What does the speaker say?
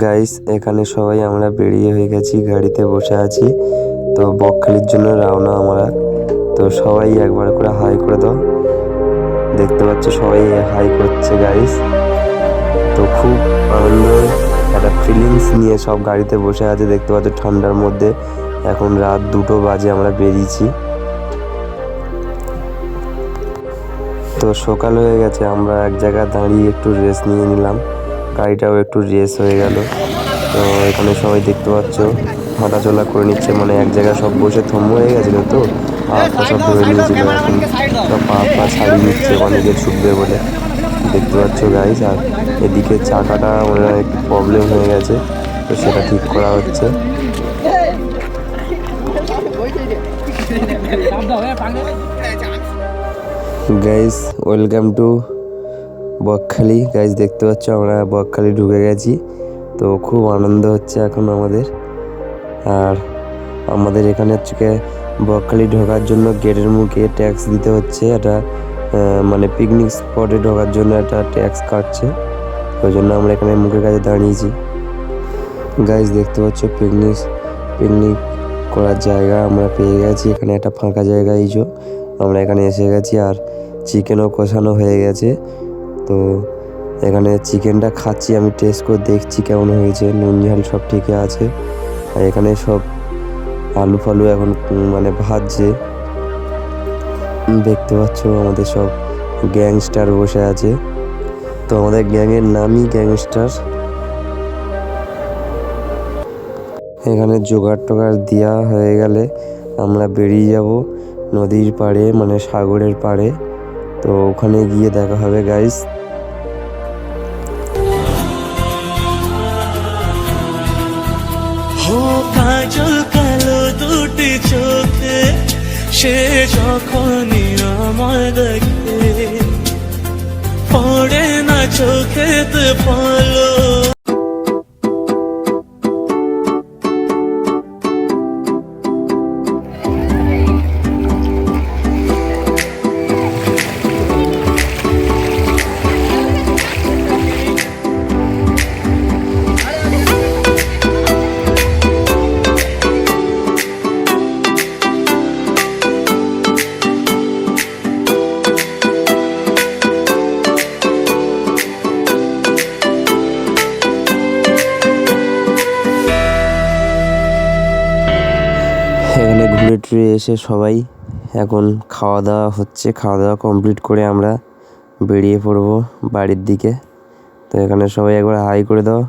Guys এখানে সবাই আমরা বেরিয়ে হয়ে গেছি, গাড়িতে বসে আছি। তো বকখালির জন্য রওনা আমরা। তো সবাই একবার করে হাই করে দাও। দেখতে পাচ্ছ সবাই হাই করছে গাইস তো খুব আনন্দ, একটা ফিলিংস নিয়ে সব গাড়িতে বসে আছে, দেখতে পাচ্ছ ঠান্ডার মধ্যে। এখন রাত দুটো বাজে আমরা বেরিয়েছি। তো সকাল হয়ে গেছে, আমরা এক জায়গায় দাঁড়িয়ে একটু রেস্ট নিয়ে নিলাম। গাড়িটাও একটু রেস হয়ে গেল। তো এখানে সবাই দেখতে পাচ্ছ, হাঁটাচলা করে নিচ্ছে মানে এক জায়গায় সব বসে থম হয়ে গেছিল তো, পা পা সব ধরে নিয়েছিল এখন। পা পা ছাড়িয়ে নিচ্ছে অনেকে ছুটবে বলে। দেখতে পাচ্ছ গাইজ আর এদিকে চাকাটা মানে একটু প্রবলেম হয়ে গেছে, তো সেটা ঠিক করা হচ্ছে। Guys welcome to Bakkhali. Guys দেখতে পাচ্ছ আমরা বকখালি ঢুকে গেছি। তো খুব আনন্দ হচ্ছে এখন আমাদের। আর আমাদের এখানে হচ্ছে বকখালি ঢোকার জন্য গেটের মুখে ট্যাক্স দিতে হচ্ছে। এটা মানে পিকনিক স্পটে ঢোকার জন্য একটা ট্যাক্স কাটছে। ওই জন্য আমরা এখানে মুখের কাছে দাঁড়িয়েছি। গাইজ দেখতে পাচ্ছ পিকনিক পিকনিক করার জায়গা আমরা পেয়ে গেছি। এখানে একটা ফাঁকা জায়গা, এই আমরা এখানে এসে গেছি আর চিকেনও কষানো হয়ে গেছে। তো এখানে চিকেনটা খাচ্ছি, আমি টেস্ট করে দেখছি কেমন হয়েছে। নুন, ঝাল সব ঠিকই আছে। আর এখানে সব আলু ফালু এখন মানে ভাজছে। দেখতে পাচ্ছ আমাদের সব গ্যাংস্টার বসে আছে। তো আমাদের গ্যাংয়ের নামই গ্যাংস্টার। এখানে জোগাড় টোগাড় দেওয়া হয়ে গেলে আমরা বেরিয়ে যাব নদীর পাড়ে মানে সাগরের পাড়ে। তো ওখানে গিয়ে দেখা হবে গাইস কাজল কালো দুটি চোখে, সে যখনই আমায় দেখে, পড়ে না চোখেতে পলো ঘুরে টুরে এসে সবাই এখন খাওয়া দাওয়া হচ্ছে। খাওয়া দাওয়া কমপ্লিট করে আমরা বেরিয়ে পড়ব বাড়ির দিকে। তো এখানে সবাই একবার হাই করে দাও।